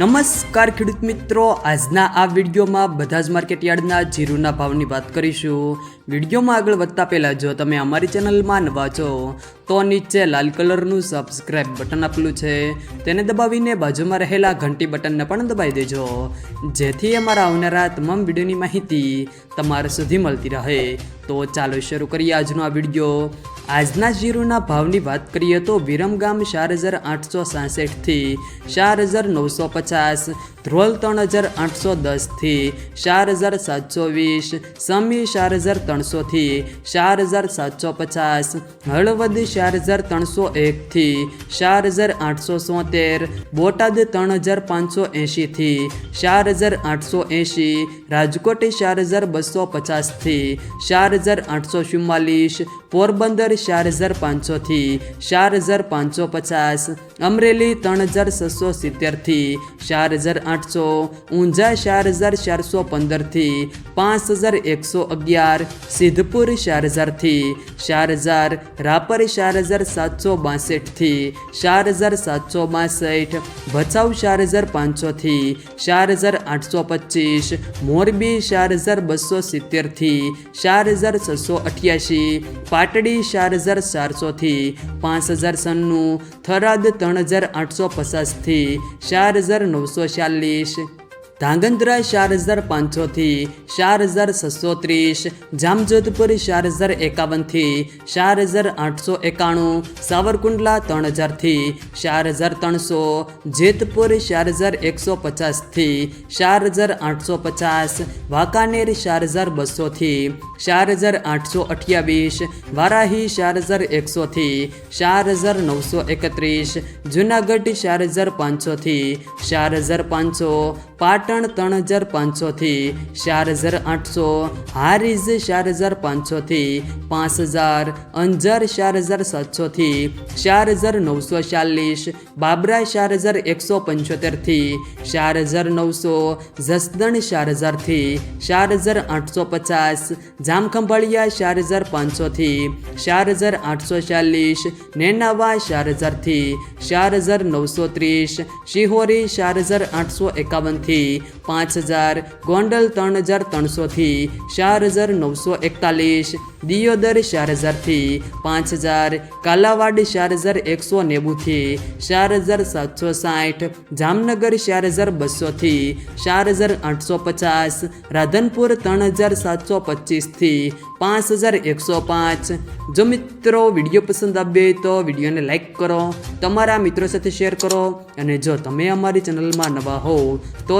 નમસ્કાર ખેડૂત મિત્રો. આજના આ વિડીયોમાં બધા જ માર્કેટ યાર્ડના જીરુના ભાવની વાત કરીશું. વિડીયોમાં આગળ વધતા પહેલાં જો તમે અમારી ચેનલમાં નવા છો, તો નીચે લાલ કલરનું સબસ્ક્રાઇબ બટન આપેલું છે. તેને દબાવીને બાજુમાં રહેલા ઘંટી બટનને પણ દબાવી દેજો. જેથી અમારા આવનારા તમામ વિડીયોની માહિતી તમારા સુધી મળતી રહે. તો ચાલો શરૂ કરીએ આજનો આ વીડિયો. આજના જીરુના ભાવની વાત કરીએ તો વિરમગામ ચાર હજાર આઠસો સાસઠથી ચાર હજાર નવસો પચાસ, ધ્રોલ ત્રણ હજાર આઠસો દસથી ચાર હજાર સાતસો વીસ, સમી ચાર હજાર ત્રણસોથી ચાર હજાર સાતસો પચાસ, હળવદ ચાર હજાર ત્રણસો એકથી ચાર હજાર આઠસો સોતેર, બોટાદ ત્રણ હજાર પાંચસો એંશીથી ચાર હજાર આઠસો એંશી, રાજકોટ ચાર હજાર બસો પચાસથી ચાર હજાર આઠસો ચુમ્માલીસ, પોરબંદર ચાર હજાર પાંચસોથી ચાર હજાર પાંચસો પચાસ અમરેલી ત્રણ હજાર છસો સિત્તેરથી ચાર હજાર આઠસો ઊંઝા ચાર હજાર ચારસો પંદરથી પાંચ હજાર એકસો અગિયાર સિદ્ધપુર ચાર હજારથી ચાર હજાર રાપર ચાર હજાર સાતસો બાસઠથી ચાર હજાર સાતસો બાસઠ ભચાઉ ચાર હજાર પાંચસોથી ચાર હજાર આઠસો પચીસ મોરબી ચાર હજાર બસો સિત્તેરથી ચાર હજાર છસો અઠ્યાસી પાટડી ચાર હજાર ચારસોથી પાંચ હજાર સન્નું થરાદ ત્રણ હજાર આઠસો પચાસથી ચાર હજાર નવસો ચાલીસ. ધાંગધ્રા ચાર હજાર પાંચસોથી ચાર હજાર છસો ત્રીસ જામજોધપુર ચાર હજાર એકાવનથી ચાર હજાર આઠસો એકાણું, સાવરકુંડલા ત્રણ હજારથી ચાર હજાર ત્રણસો, જેતપુર ચાર હજાર એકસો પચાસથી ચાર હજાર આઠસો પચાસ, વાંકાનેર ચાર હજાર બસોથી ચાર હજાર આઠસો અઠ્યાવીસ, વારાહી ચાર હજાર એકસોથી ચાર હજાર નવસો એકત્રીસ, જુનાગઢ ચાર હજાર પાંચસોથી ચાર હજાર પાંચસો પાટણ ત્રણ હજાર પાંચસોથી ચાર હજાર આઠસો હારીજ ચાર હજાર પાંચસોથી પાંચ હજાર અંજાર ચાર હજાર સાતસોથી ચાર હજાર નવસો ચાલીસ બાબરા ચાર હજાર એકસો પંચોતેરથી ચાર હજાર નવસો જસદણ ચાર હજારથી ચાર હજાર આઠસો પચાસ જામખંભાળિયા ચાર હજાર પાંચસોથી ચાર હજાર આઠસો ચાલીસ નેનાવા ચાર હજારથી ચાર હજાર નવસો ત્રીસ શિહોરી ચાર હજાર આઠસો એકાવનથી પાંચ હજાર, ગોંડલ ત્રણ હજાર ત્રણસોથી ચાર હજાર નવસો એકતાલીસ, દિયોદર ચાર હજારથી પાંચ હજાર, કાલાવાડ ચાર હજાર એકસો નેવુંથી ચાર હજાર સાતસો સાઠ, જામનગર ચાર હજાર બસોથી ચાર હજાર આઠસો પચાસ, રાધનપુર ત્રણ હજાર સાતસો પચીસથી પાંચ હજાર એકસો પાંચ. જો મિત્રો વીડિયો પસંદ આવ્યો તો વિડીયોને લાઇક કરો, તમારા મિત્રો સાથે શેર કરો અને જો તમે અમારી ચેનલમાં નવા હોવ તો